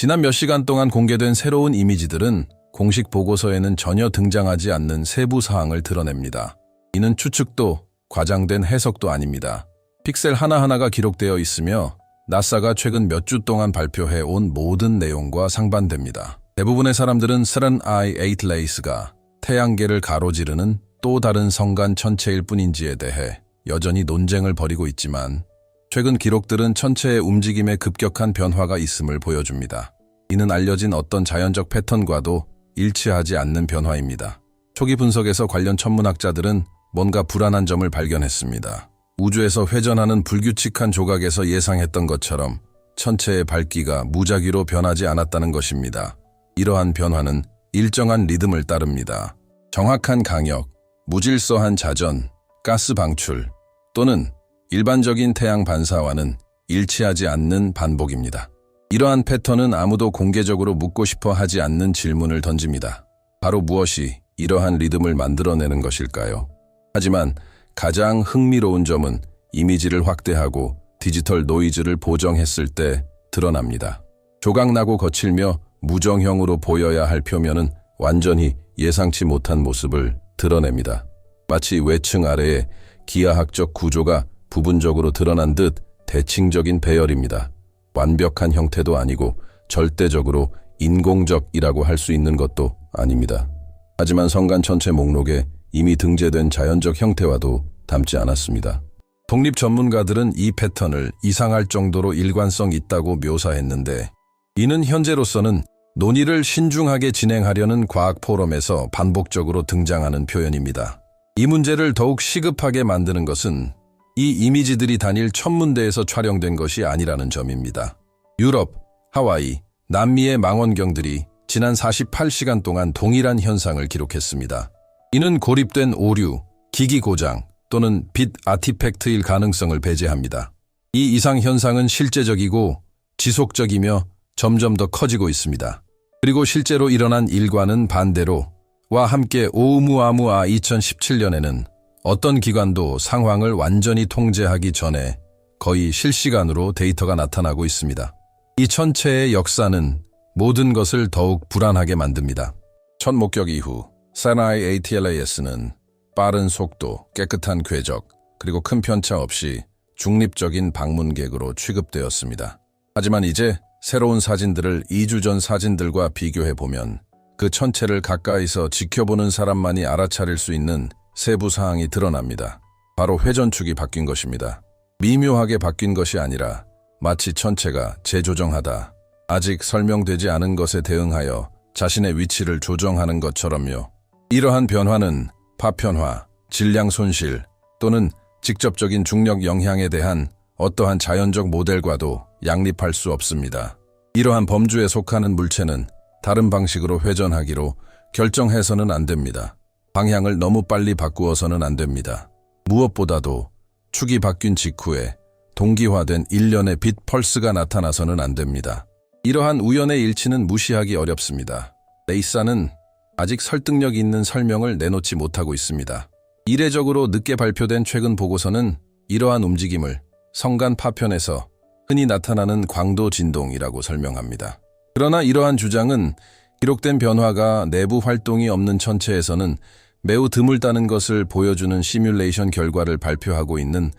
지난 몇 시간 동안 공개된 새로운 이미지들은 공식 보고서에는 전혀 등장하지 않는 세부 사항을 드러냅니다. 이는 추측도 과장된 해석도 아닙니다. 픽셀 하나하나가 기록되어 있으며 나사가 최근 몇 주 동안 발표해 온 모든 내용과 상반됩니다. 대부분의 사람들은 스런 아이 에이트 레이스가 태양계를 가로지르는 또 다른 성간 천체일 뿐인지에 대해 여전히 논쟁을 벌이고 있지만 최근 기록들은 천체의 움직임에 급격한 변화가 있음을 보여줍니다. 이는 알려진 어떤 자연적 패턴과도 일치하지 않는 변화입니다. 초기 분석에서 관련 천문학자들은 뭔가 불안한 점을 발견했습니다. 우주에서 회전하는 불규칙한 조각에서 예상했던 것처럼 천체의 밝기가 무작위로 변하지 않았다는 것입니다. 이러한 변화는 일정한 리듬을 따릅니다. 정확한 강역, 무질서한 자전, 가스 방출 또는 일반적인 태양 반사와는 일치하지 않는 반복입니다. 이러한 패턴은 아무도 공개적으로 묻고 싶어 하지 않는 질문을 던집니다. 바로 무엇이 이러한 리듬을 만들어내는 것일까요? 하지만 가장 흥미로운 점은 이미지를 확대하고 디지털 노이즈를 보정했을 때 드러납니다. 조각나고 거칠며 무정형으로 보여야 할 표면은 완전히 예상치 못한 모습을 드러냅니다. 마치 외층 아래에 기하학적 구조가 부분적으로 드러난 듯 대칭적인 배열입니다. 완벽한 형태도 아니고 절대적으로 인공적이라고 할 수 있는 것도 아닙니다. 하지만 성간 전체 목록에 이미 등재된 자연적 형태와도 닮지 않았습니다. 독립 전문가들은 이 패턴을 이상할 정도로 일관성 있다고 묘사했는데 이는 현재로서는 논의를 신중하게 진행하려는 과학 포럼에서 반복적으로 등장하는 표현입니다. 이 문제를 더욱 시급하게 만드는 것은 이 이미지들이 단일 천문대에서 촬영된 것이 아니라는 점입니다. 유럽, 하와이, 남미의 망원경들이 지난 48시간 동안 동일한 현상을 기록했습니다. 이는 고립된 오류, 기기 고장 또는 빛 아티팩트일 가능성을 배제합니다. 이 이상 현상은 실제적이고 지속적이며 점점 더 커지고 있습니다. 그리고 실제로 일어난 일과는 반대로 와 함께 오우무아무아 2017년에는 어떤 기관도 상황을 완전히 통제하기 전에 거의 실시간으로 데이터가 나타나고 있습니다. 이 천체의 역사는 모든 것을 더욱 불안하게 만듭니다. 첫 목격 이후 사나이 ATLAS는 빠른 속도, 깨끗한 궤적, 그리고 큰 편차 없이 중립적인 방문객으로 취급되었습니다. 하지만 이제 새로운 사진들을 2주 전 사진들과 비교해 보면 그 천체를 가까이서 지켜보는 사람만이 알아차릴 수 있는 세부 사항이 드러납니다. 바로 회전축이 바뀐 것입니다. 미묘하게 바뀐 것이 아니라 마치 천체가 재조정하다. 아직 설명되지 않은 것에 대응하여 자신의 위치를 조정하는 것처럼요. 이러한 변화는 파편화, 질량 손실 또는 직접적인 중력 영향에 대한 어떠한 자연적 모델과도 양립할 수 없습니다. 이러한 범주에 속하는 물체는 다른 방식으로 회전하기로 결정해서는 안 됩니다. 방향을 너무 빨리 바꾸어서는 안 됩니다. 무엇보다도 축이 바뀐 직후에 동기화된 일련의 빛 펄스가 나타나서는 안 됩니다. 이러한 우연의 일치는 무시하기 어렵습니다. 레이사는 아직 설득력 있는 설명을 내놓지 못하고 있습니다. 이례적으로 늦게 발표된 최근 보고서는 이러한 움직임을 성간 파편에서 흔히 나타나는 광도 진동이라고 설명합니다. 그러나 이러한 주장은 기록된 변화가 내부 활동이 없는 천체에서는 매우 드물다는 것을 보여주는 시뮬레이션 결과를 발표하고 있는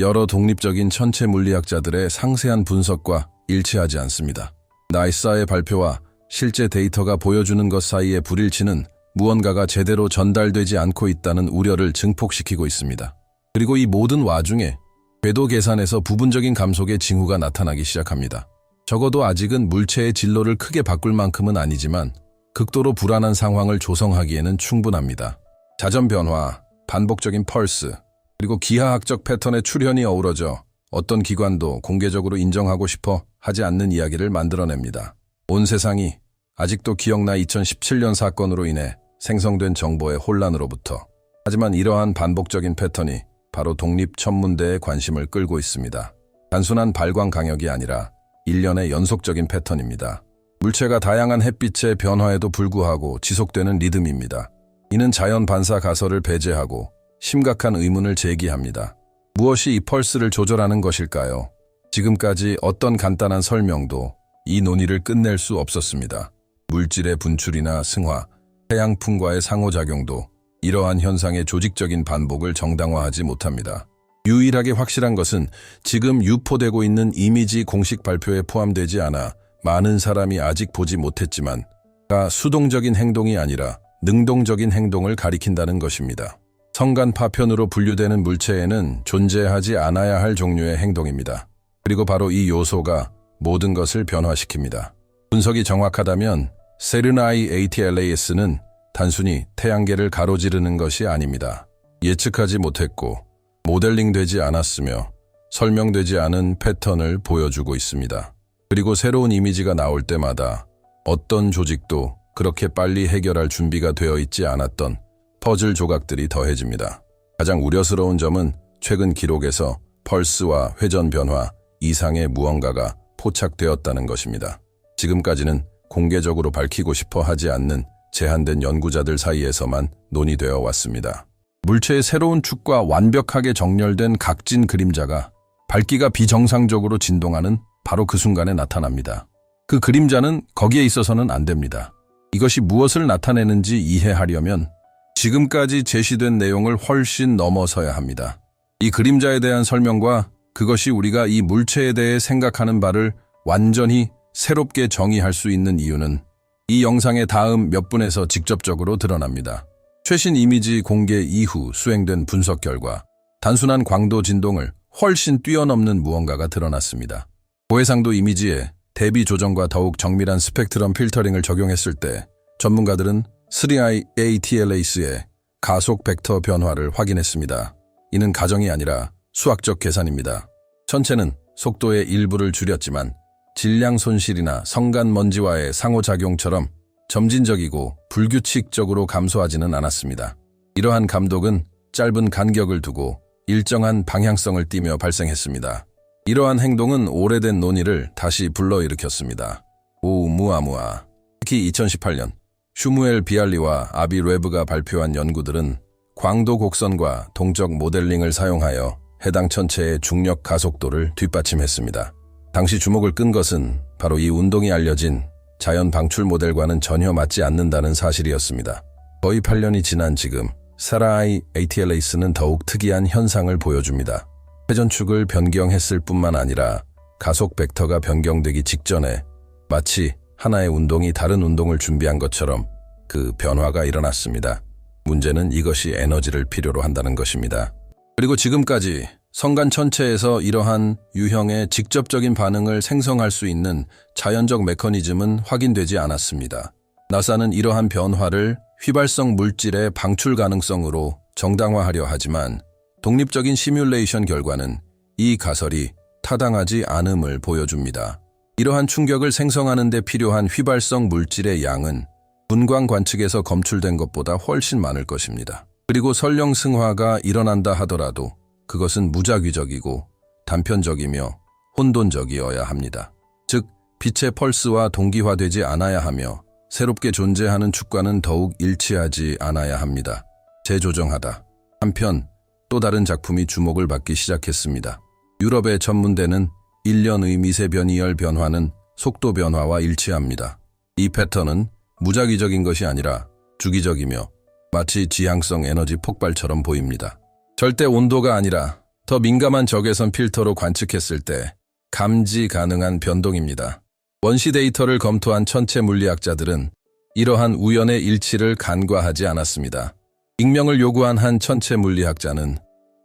여러 독립적인 천체 물리학자들의 상세한 분석과 일치하지 않습니다. 나이사의 발표와 실제 데이터가 보여주는 것 사이의 불일치는 무언가가 제대로 전달되지 않고 있다는 우려를 증폭시키고 있습니다. 그리고 이 모든 와중에 궤도 계산에서 부분적인 감속의 징후가 나타나기 시작합니다. 적어도 아직은 물체의 진로를 크게 바꿀 만큼은 아니지만 극도로 불안한 상황을 조성하기에는 충분합니다. 자전 변화, 반복적인 펄스, 그리고 기하학적 패턴의 출현이 어우러져 어떤 기관도 공개적으로 인정하고 싶어 하지 않는 이야기를 만들어냅니다. 온 세상이 아직도 기억나 2017년 사건으로 인해 생성된 정보의 혼란으로부터 하지만 이러한 반복적인 패턴이 바로 독립 천문대의 관심을 끌고 있습니다. 단순한 발광 강역이 아니라 일련의 연속적인 패턴입니다. 물체가 다양한 햇빛의 변화에도 불구하고 지속되는 리듬입니다. 이는 자연 반사 가설을 배제하고 심각한 의문을 제기합니다. 무엇이 이 펄스를 조절하는 것일까요? 지금까지 어떤 간단한 설명도 이 논의를 끝낼 수 없었습니다. 물질의 분출이나 승화, 해양풍과의 상호작용도 이러한 현상의 조직적인 반복을 정당화하지 못합니다. 유일하게 확실한 것은 지금 유포되고 있는 이미지 공식 발표에 포함되지 않아 많은 사람이 아직 보지 못했지만 가 수동적인 행동이 아니라 능동적인 행동을 가리킨다는 것입니다. 성간 파편으로 분류되는 물체에는 존재하지 않아야 할 종류의 행동입니다. 그리고 바로 이 요소가 모든 것을 변화시킵니다. 분석이 정확하다면 세르나이 ATLAS는 단순히 태양계를 가로지르는 것이 아닙니다. 예측하지 못했고 모델링 되지 않았으며 설명되지 않은 패턴을 보여주고 있습니다. 그리고 새로운 이미지가 나올 때마다 어떤 조직도 그렇게 빨리 해결할 준비가 되어 있지 않았던 퍼즐 조각들이 더해집니다. 가장 우려스러운 점은 최근 기록에서 펄스와 회전 변화 이상의 무언가가 포착되었다는 것입니다. 지금까지는 공개적으로 밝히고 싶어 하지 않는 제한된 연구자들 사이에서만 논의되어 왔습니다. 물체의 새로운 축과 완벽하게 정렬된 각진 그림자가 밝기가 비정상적으로 진동하는 바로 그 순간에 나타납니다. 그 그림자는 거기에 있어서는 안 됩니다. 이것이 무엇을 나타내는지 이해하려면 지금까지 제시된 내용을 훨씬 넘어서야 합니다. 이 그림자에 대한 설명과 그것이 우리가 이 물체에 대해 생각하는 바를 완전히 새롭게 정의할 수 있는 이유는 이 영상의 다음 몇 분에서 직접적으로 드러납니다. 최신 이미지 공개 이후 수행된 분석 결과 단순한 광도 진동을 훨씬 뛰어넘는 무언가가 드러났습니다. 고해상도 이미지에 대비 조정과 더욱 정밀한 스펙트럼 필터링을 적용했을 때 전문가들은 3i ATLAS의 가속 벡터 변화를 확인했습니다. 이는 가정이 아니라 수학적 계산입니다. 천체는 속도의 일부를 줄였지만 질량 손실이나 성간 먼지와의 상호작용처럼 점진적이고 불규칙적으로 감소하지는 않았습니다. 이러한 감독은 짧은 간격을 두고 일정한 방향성을 띠며 발생했습니다. 이러한 행동은 오래된 논의를 다시 불러일으켰습니다. 오 무아무아. 특히 2018년 슈무엘 비알리와 아비 레브가 발표한 연구들은 광도 곡선과 동적 모델링을 사용하여 해당 천체의 중력 가속도를 뒷받침했습니다. 당시 주목을 끈 것은 바로 이 운동이 알려진 자연 방출 모델과는 전혀 맞지 않는다는 사실이었습니다. 거의 8년이 지난 지금 사라이 ATLAS는 더욱 특이한 현상을 보여줍니다. 회전축을 변경했을 뿐만 아니라 가속 벡터가 변경되기 직전에 마치 하나의 운동이 다른 운동을 준비한 것처럼 그 변화가 일어났습니다. 문제는 이것이 에너지를 필요로 한다는 것입니다. 그리고 지금까지 성간 천체에서 이러한 유형의 직접적인 반응을 생성할 수 있는 자연적 메커니즘은 확인되지 않았습니다. 나사는 이러한 변화를 휘발성 물질의 방출 가능성으로 정당화하려 하지만 독립적인 시뮬레이션 결과는 이 가설이 타당하지 않음을 보여줍니다. 이러한 충격을 생성하는 데 필요한 휘발성 물질의 양은 분광 관측에서 검출된 것보다 훨씬 많을 것입니다. 그리고 설령 승화가 일어난다 하더라도 그것은 무작위적이고 단편적이며 혼돈적이어야 합니다. 즉, 빛의 펄스와 동기화되지 않아야 하며 새롭게 존재하는 축과는 더욱 일치하지 않아야 합니다. 재조정하다. 한편 또 다른 작품이 주목을 받기 시작했습니다. 유럽의 전문대는 1년의 미세 변이열 변화는 속도 변화와 일치합니다. 이 패턴은 무작위적인 것이 아니라 주기적이며 마치 지향성 에너지 폭발처럼 보입니다. 절대 온도가 아니라 더 민감한 적외선 필터로 관측했을 때 감지 가능한 변동입니다. 원시 데이터를 검토한 천체 물리학자들은 이러한 우연의 일치를 간과하지 않았습니다. 익명을 요구한 한 천체 물리학자는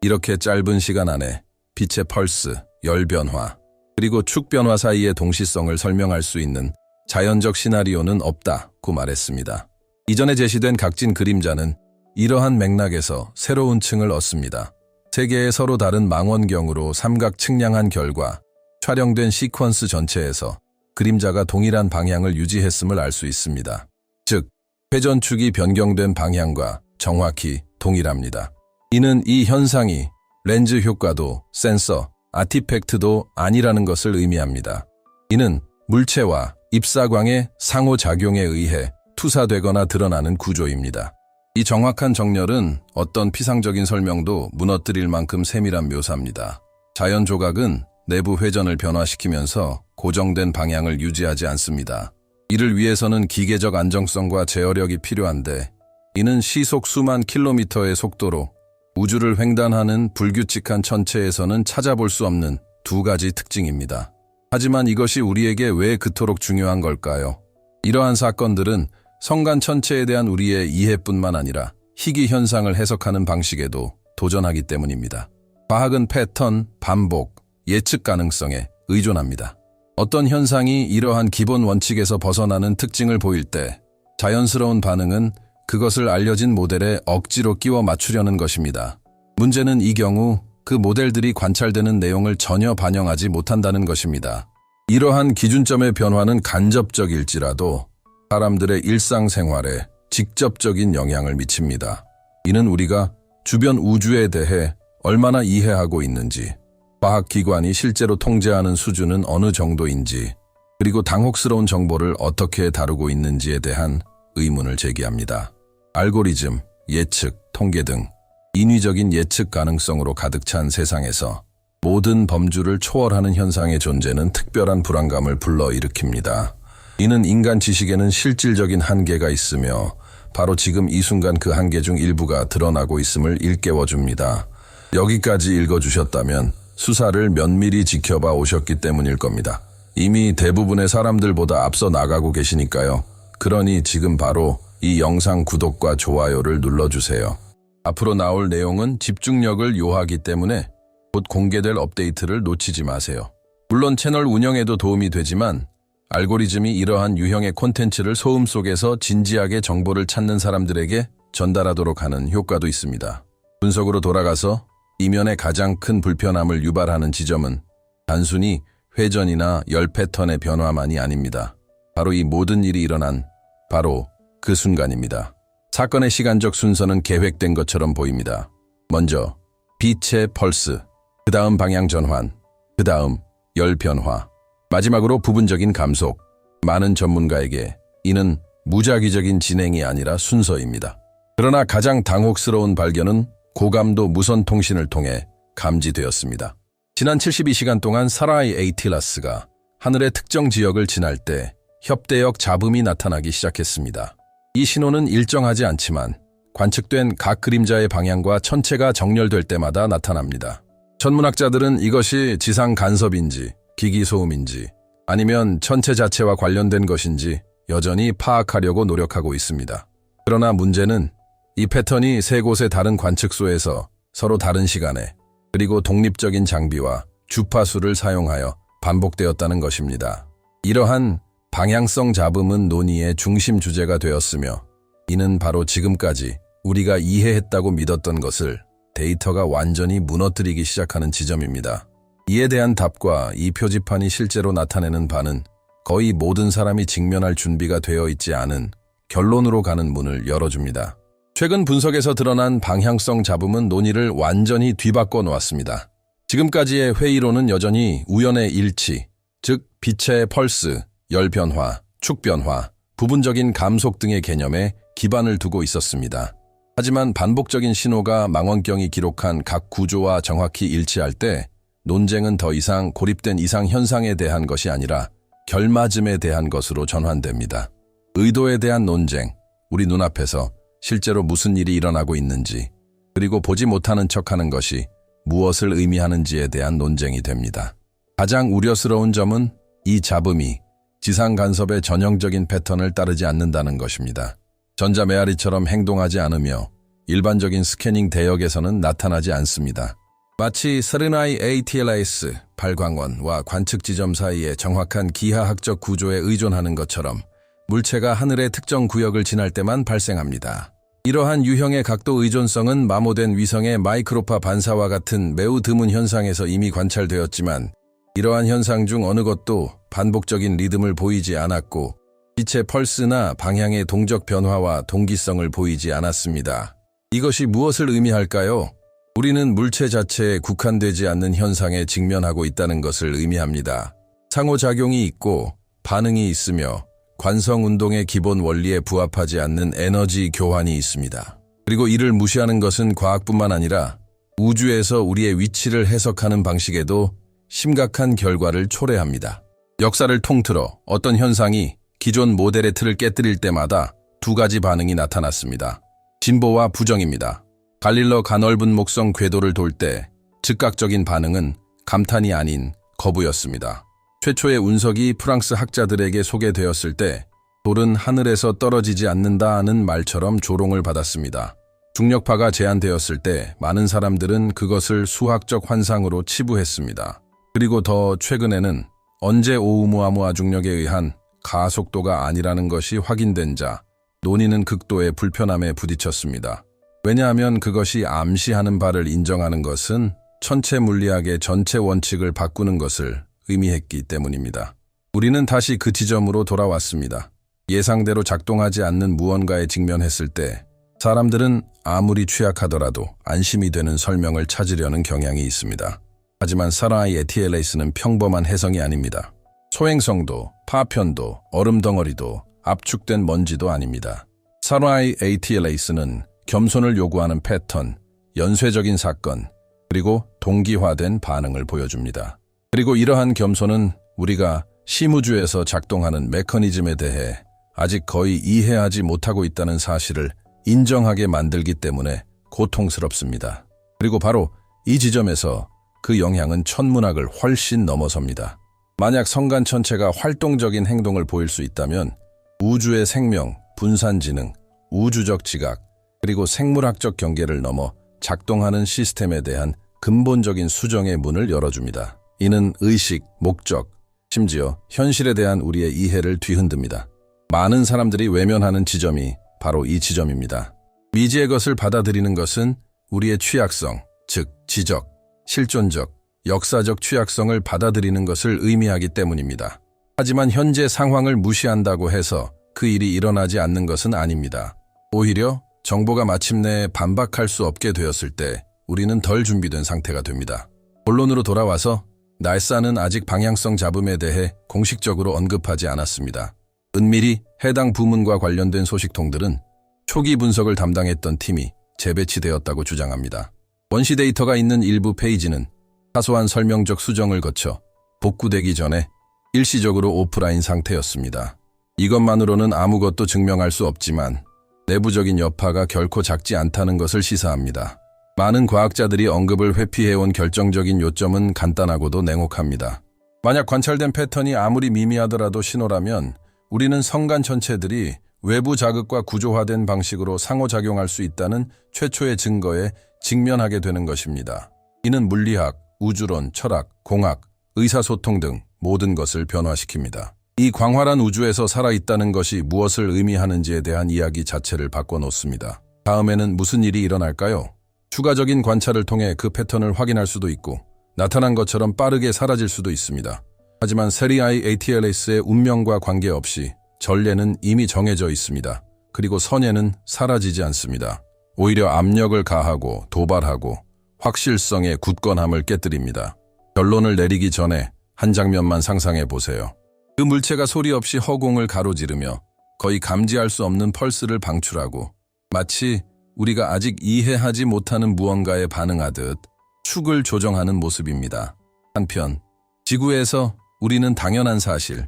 이렇게 짧은 시간 안에 빛의 펄스, 열 변화, 그리고 축 변화 사이의 동시성을 설명할 수 있는 자연적 시나리오는 없다고 말했습니다. 이전에 제시된 각진 그림자는 이러한 맥락에서 새로운 층을 얻습니다. 세 개의 서로 다른 망원경으로 삼각 측량한 결과 촬영된 시퀀스 전체에서 그림자가 동일한 방향을 유지했음을 알 수 있습니다. 즉, 회전축이 변경된 방향과 정확히 동일합니다. 이는 이 현상이 렌즈 효과도 센서, 아티팩트도 아니라는 것을 의미합니다. 이는 물체와 입사광의 상호작용에 의해 투사되거나 드러나는 구조입니다. 이 정확한 정렬은 어떤 피상적인 설명도 무너뜨릴 만큼 세밀한 묘사입니다. 자연 조각은 내부 회전을 변화시키면서 고정된 방향을 유지하지 않습니다. 이를 위해서는 기계적 안정성과 제어력이 필요한데 이는 시속 수만 킬로미터의 속도로 우주를 횡단하는 불규칙한 천체에서는 찾아볼 수 없는 두 가지 특징입니다. 하지만 이것이 우리에게 왜 그토록 중요한 걸까요? 이러한 사건들은 성간 천체에 대한 우리의 이해뿐만 아니라 희귀 현상을 해석하는 방식에도 도전하기 때문입니다. 과학은 패턴, 반복, 예측 가능성에 의존합니다. 어떤 현상이 이러한 기본 원칙에서 벗어나는 특징을 보일 때 자연스러운 반응은 그것을 알려진 모델에 억지로 끼워 맞추려는 것입니다. 문제는 이 경우 그 모델들이 관찰되는 내용을 전혀 반영하지 못한다는 것입니다. 이러한 기준점의 변화는 간접적일지라도 사람들의 일상생활에 직접적인 영향을 미칩니다. 이는 우리가 주변 우주에 대해 얼마나 이해하고 있는지, 과학기관이 실제로 통제하는 수준은 어느 정도인지, 그리고 당혹스러운 정보를 어떻게 다루고 있는지에 대한 의문을 제기합니다. 알고리즘, 예측, 통계 등 인위적인 예측 가능성으로 가득 찬 세상에서 모든 범주를 초월하는 현상의 존재는 특별한 불안감을 불러일으킵니다. 이는 인간 지식에는 실질적인 한계가 있으며 바로 지금 이 순간 그 한계 중 일부가 드러나고 있음을 일깨워 줍니다. 여기까지 읽어주셨다면 수사를 면밀히 지켜봐 오셨기 때문일 겁니다. 이미 대부분의 사람들보다 앞서 나가고 계시니까요. 그러니 지금 바로 이 영상 구독과 좋아요를 눌러주세요. 앞으로 나올 내용은 집중력을 요하기 때문에 곧 공개될 업데이트를 놓치지 마세요. 물론 채널 운영에도 도움이 되지만 알고리즘이 이러한 유형의 콘텐츠를 소음 속에서 진지하게 정보를 찾는 사람들에게 전달하도록 하는 효과도 있습니다. 분석으로 돌아가서 이면의 가장 큰 불편함을 유발하는 지점은 단순히 회전이나 열 패턴의 변화만이 아닙니다. 바로 이 모든 일이 일어난 바로 그 순간입니다. 사건의 시간적 순서는 계획된 것처럼 보입니다. 먼저 빛의 펄스, 그 다음 방향 전환, 그 다음 열 변화, 마지막으로 부분적인 감속. 많은 전문가에게 이는 무작위적인 진행이 아니라 순서입니다. 그러나 가장 당혹스러운 발견은 고감도 무선 통신을 통해 감지되었습니다. 지난 72시간 동안 사라이 에이틸라스가 하늘의 특정 지역을 지날 때 협대역 잡음이 나타나기 시작했습니다. 이 신호는 일정하지 않지만 관측된 각 그림자의 방향과 천체가 정렬될 때마다 나타납니다. 천문학자들은 이것이 지상 간섭인지 기기 소음인지 아니면 천체 자체와 관련된 것인지 여전히 파악하려고 노력하고 있습니다. 그러나 문제는 이 패턴이 세 곳의 다른 관측소에서 서로 다른 시간에 그리고 독립적인 장비와 주파수를 사용하여 반복되었다는 것입니다. 이러한 방향성 잡음은 논의의 중심 주제가 되었으며 이는 바로 지금까지 우리가 이해했다고 믿었던 것을 데이터가 완전히 무너뜨리기 시작하는 지점입니다. 이에 대한 답과 이 표지판이 실제로 나타내는 바는 거의 모든 사람이 직면할 준비가 되어 있지 않은 결론으로 가는 문을 열어줍니다. 최근 분석에서 드러난 방향성 잡음은 논의를 완전히 뒤바꿔 놓았습니다. 지금까지의 회의로는 여전히 우연의 일치, 즉 빛의 펄스, 열 변화, 축 변화, 부분적인 감속 등의 개념에 기반을 두고 있었습니다. 하지만 반복적인 신호가 망원경이 기록한 각 구조와 정확히 일치할 때 논쟁은 더 이상 고립된 이상 현상에 대한 것이 아니라 결맞음에 대한 것으로 전환됩니다. 의도에 대한 논쟁, 우리 눈앞에서 실제로 무슨 일이 일어나고 있는지, 그리고 보지 못하는 척하는 것이 무엇을 의미하는지에 대한 논쟁이 됩니다. 가장 우려스러운 점은 이 잡음이 지상 간섭의 전형적인 패턴을 따르지 않는다는 것입니다. 전자 메아리처럼 행동하지 않으며 일반적인 스캐닝 대역에서는 나타나지 않습니다. 마치 서르나이 ATLAS 발광원과 관측 지점 사이의 정확한 기하학적 구조에 의존하는 것처럼 물체가 하늘의 특정 구역을 지날 때만 발생합니다. 이러한 유형의 각도 의존성은 마모된 위성의 마이크로파 반사와 같은 매우 드문 현상에서 이미 관찰되었지만 이러한 현상 중 어느 것도 반복적인 리듬을 보이지 않았고 빛의 펄스나 방향의 동적 변화와 동기성을 보이지 않았습니다. 이것이 무엇을 의미할까요? 우리는 물체 자체에 국한되지 않는 현상에 직면하고 있다는 것을 의미합니다. 상호작용이 있고 반응이 있으며 관성운동의 기본 원리에 부합하지 않는 에너지 교환이 있습니다. 그리고 이를 무시하는 것은 과학뿐만 아니라 우주에서 우리의 위치를 해석하는 방식에도 심각한 결과를 초래합니다. 역사를 통틀어 어떤 현상이 기존 모델의 틀을 깨뜨릴 때마다 두 가지 반응이 나타났습니다. 진보와 부정입니다. 갈릴러 가넓은 목성 궤도를 돌 때 즉각적인 반응은 감탄이 아닌 거부였습니다. 최초의 운석이 프랑스 학자들에게 소개되었을 때 돌은 하늘에서 떨어지지 않는다는 말처럼 조롱을 받았습니다. 중력파가 제한되었을 때 많은 사람들은 그것을 수학적 환상으로 치부했습니다. 그리고 더 최근에는 언제 오우무아무아 중력에 의한 가속도가 아니라는 것이 확인된 자, 논의는 극도의 불편함에 부딪혔습니다. 왜냐하면 그것이 암시하는 바를 인정하는 것은 천체 물리학의 전체 원칙을 바꾸는 것을 의미했기 때문입니다. 우리는 다시 그 지점으로 돌아왔습니다. 예상대로 작동하지 않는 무언가에 직면했을 때 사람들은 아무리 취약하더라도 안심이 되는 설명을 찾으려는 경향이 있습니다. 하지만 사라이 에티엘레이스는 평범한 해성이 아닙니다. 소행성도, 파편도, 얼음 덩어리도, 압축된 먼지도 아닙니다. 사라이 ATLA스는 겸손을 요구하는 패턴, 연쇄적인 사건, 그리고 동기화된 반응을 보여줍니다. 그리고 이러한 겸손은 우리가 시무주에서 작동하는 메커니즘에 대해 아직 거의 이해하지 못하고 있다는 사실을 인정하게 만들기 때문에 고통스럽습니다. 그리고 바로 이 지점에서 그 영향은 천문학을 훨씬 넘어섭니다. 만약 성간 천체가 활동적인 행동을 보일 수 있다면 우주의 생명, 분산 지능, 우주적 지각, 그리고 생물학적 경계를 넘어 작동하는 시스템에 대한 근본적인 수정의 문을 열어줍니다. 이는 의식, 목적, 심지어 현실에 대한 우리의 이해를 뒤흔듭니다. 많은 사람들이 외면하는 지점이 바로 이 지점입니다. 미지의 것을 받아들이는 것은 우리의 취약성, 즉 지적, 실존적, 역사적 취약성을 받아들이는 것을 의미하기 때문입니다. 하지만 현재 상황을 무시한다고 해서 그 일이 일어나지 않는 것은 아닙니다. 오히려 정보가 마침내 반박할 수 없게 되었을 때 우리는 덜 준비된 상태가 됩니다. 본론으로 돌아와서 날사는 아직 방향성 잡음에 대해 공식적으로 언급하지 않았습니다. 은밀히 해당 부문과 관련된 소식통들은 초기 분석을 담당했던 팀이 재배치되었다고 주장합니다. 원시 데이터가 있는 일부 페이지는 사소한 설명적 수정을 거쳐 복구되기 전에 일시적으로 오프라인 상태였습니다. 이것만으로는 아무것도 증명할 수 없지만 내부적인 여파가 결코 작지 않다는 것을 시사합니다. 많은 과학자들이 언급을 회피해온 결정적인 요점은 간단하고도 냉혹합니다. 만약 관찰된 패턴이 아무리 미미하더라도 신호라면 우리는 성간 전체들이 외부 자극과 구조화된 방식으로 상호작용할 수 있다는 최초의 증거에 직면하게 되는 것입니다. 이는 물리학, 우주론, 철학, 공학, 의사소통 등 모든 것을 변화시킵니다. 이 광활한 우주에서 살아있다는 것이 무엇을 의미하는지에 대한 이야기 자체를 바꿔놓습니다. 다음에는 무슨 일이 일어날까요? 추가적인 관찰을 통해 그 패턴을 확인할 수도 있고 나타난 것처럼 빠르게 사라질 수도 있습니다. 하지만 세리아이 ATLS의 운명과 관계없이 전례는 이미 정해져 있습니다. 그리고 선예는 사라지지 않습니다. 오히려 압력을 가하고 도발하고 확실성의 굳건함을 깨뜨립니다. 결론을 내리기 전에 한 장면만 상상해 보세요. 그 물체가 소리 없이 허공을 가로지르며 거의 감지할 수 없는 펄스를 방출하고 마치 우리가 아직 이해하지 못하는 무언가에 반응하듯 축을 조정하는 모습입니다. 한편 지구에서 우리는 당연한 사실,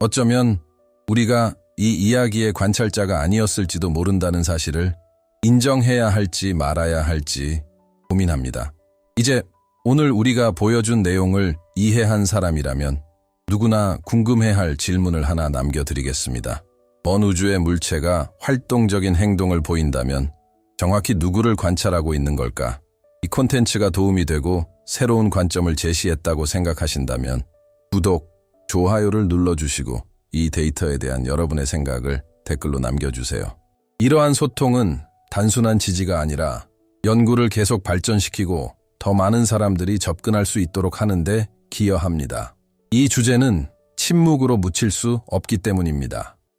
어쩌면 우리가 이 이야기의 관찰자가 아니었을지도 모른다는 사실을 인정해야 할지 말아야 할지 고민합니다. 이제 오늘 우리가 보여준 내용을 이해한 사람이라면 누구나 궁금해할 질문을 하나 남겨드리겠습니다. 먼 우주의 물체가 활동적인 행동을 보인다면 정확히 누구를 관찰하고 있는 걸까? 이 콘텐츠가 도움이 되고 새로운 관점을 제시했다고 생각하신다면 구독, 좋아요를 눌러주시고 이 데이터에 대한 여러분의 생각을 댓글로 남겨주세요. 이러한 소통은 단순한 지지가 아니라 연구를 계속 발전시키고 더 많은 사람들이 접근할 수 있도록 하는데 기여합니다. 이 주제는 침묵으로 묻힐 수 없기 때문입니다.